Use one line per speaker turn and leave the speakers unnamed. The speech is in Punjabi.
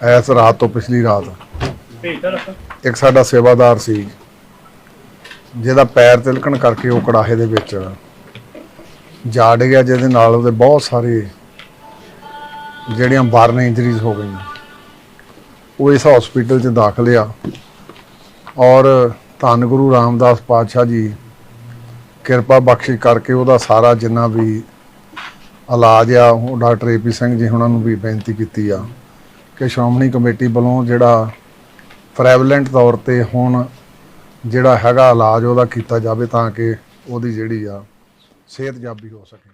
ਐਸ ਰਾਤ ਤੋਂ ਪਿਛਲੀ ਰਾਤ। ਇੱਕ ਸਾਡਾ ਸੇਵਾਦਾਰ ਸੀ, ਜਿਹਦਾ ਪੈਰ ਤਿਲਕਣ ਕਰਕੇ ਉਹ ਕੜਾਹੇ ਦੇ ਵਿੱਚ ਜਾੜ ਗਿਆ ਜਿਹਦੇ ਨਾਲ ਉਹਦੇ ਬਹੁਤ ਸਾਰੇ ਜਿਹੜੀਆਂ ਬਰਨ ਇੰਜਰੀਜ਼ ਹੋ ਗਈਆਂ। ਉਹ ਇਸ ਹਸਪੀਟਲ 'ਚ ਦਾਖਲ ਆ। ਔਰ ਧੰਨ ਗੁਰੂ ਰਾਮਦਾਸ ਪਾਤਸ਼ਾਹ ਜੀ ਕਿਰਪਾ ਬਖਸ਼ਿਸ਼ ਕਰਕੇ ਉਹਦਾ ਸਾਰਾ ਜਿੰਨਾ ਵੀ ਇਲਾਜ ਆ, ਉਹ ਡਾਕਟਰ ਏਪੀ ਸਿੰਘ ਜੀ ਉਹਨਾਂ ਨੂੰ ਵੀ ਬੇਨਤੀ ਕੀਤੀ ਆ। ਕਿ ਸ਼੍ਰੋਮਣੀ ਕਮੇਟੀ ਵੱਲੋਂ ਜਿਹੜਾ ਪ੍ਰੈਵਲੈਂਟ ਤੌਰ ਤੇ ਹੁਣ ਜਿਹੜਾ ਹੈਗਾ ਇਲਾਜ ਉਹਦਾ ਕੀਤਾ ਜਾਵੇ ਤਾਂ ਕਿ ਉਹਦੀ ਜਿਹੜੀ ਆ ਸਿਹਤਯਾਬੀ ਹੋ ਸਕੇ।